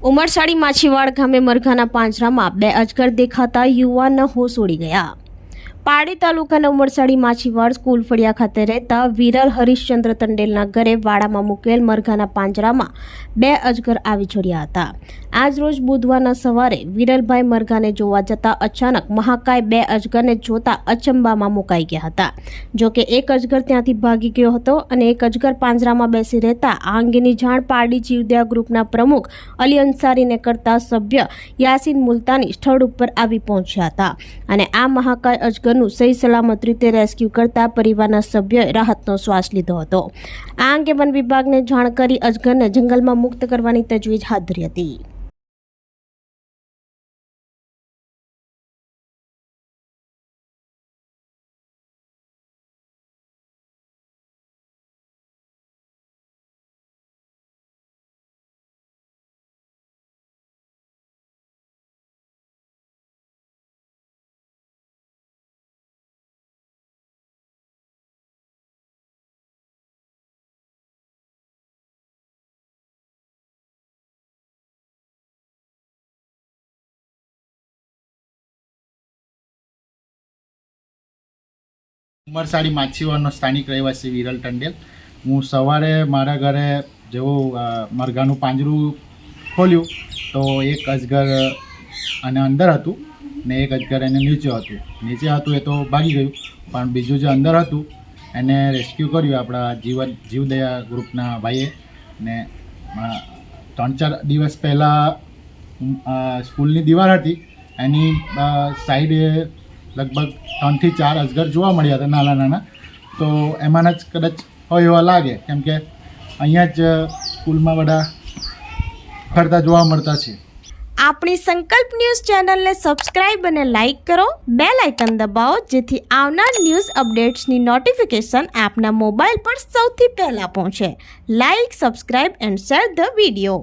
ઉમરસાડી માછીવાડ ગામે મરઘાના પાંજરામાં બે અજગર દેખાતા યુવાનના હોશ ઉડી ગયા. પાડી તાલુકાના ઉમરસાડી માછીવાડ સ્કૂલ ફળિયા ખાતે રહેતા વિરલ હરીશચંદ્ર તંડેલના ઘરે વાડામાં મૂકેલ મરઘાના પાંજરામાં બે અજગર આવી ચડ્યા હતા. આજ રોજ બુધવારના સવારે વિરલભાઈ મરઘાને જોવા જતા અચાનક મહાકાય બે અજગરને જોતા અચંબામાં મુકાઈ ગયા હતા. જો કે એક અજગર ત્યાંથી ભાગી ગયો હતો અને એક અજગર પાંજરામાં બેસી રહેતા આ અંગેની જાણ પારડી જીવદયા ગ્રુપના પ્રમુખ અલી અંસારીને કરતા સભ્ય યાસીન મુલતાની સ્થળ ઉપર આવી પહોંચ્યા હતા અને આ મહાકાય અજગરનું સહી સલામત રીતે રેસ્ક્યુ કરતા પરિવારના સભ્યોએ રાહતનો શ્વાસ લીધો હતો. આ અંગે વન વિભાગને જાણ કરી અજગરને જંગલમાં મુક્ત કરવાની તજવીજ હાથ ધરી હતી. ઉમરસાડી માછીવાડનો સ્થાનિક રહેવાસી વિરલ ટંડેલ. હું સવારે મારા ઘરે જેવું મરઘાનું પાંજરું ખોલ્યું તો એક અજગર અને અંદર હતું ને એક અજગર એને નીચે હતું. નીચે હતું એ તો ભાગી ગયું, પણ બીજું જે અંદર હતું એને રેસ્ક્યુ કર્યું આપણા જીવન, જીવદયા ગ્રુપના ભાઈએ ને ત્રણ ચાર દિવસ પહેલાં સ્કૂલની દીવાલ હતી. એની સાઈડે લગભગ ત્રણથી ચાર અજગર જોવા મળ્યા હતા નાના નાના. તો એમાંના જ કદાચ હોય એવા લાગે, કેમ કે અહીંયા જ સ્કૂલમાં બધા ફરતા જોવા મળતા છે. આપણી સંકલ્પ ન્યૂઝ ચેનલને સબસ્ક્રાઇબ અને લાઇક કરો બે લાઇકન દબાવો, જેથી આવનાર ન્યૂઝ અપડેટ્સની નોટિફિકેશન આપના મોબાઈલ પર સૌથી પહેલાં પહોંચે. Like, subscribe and share the video.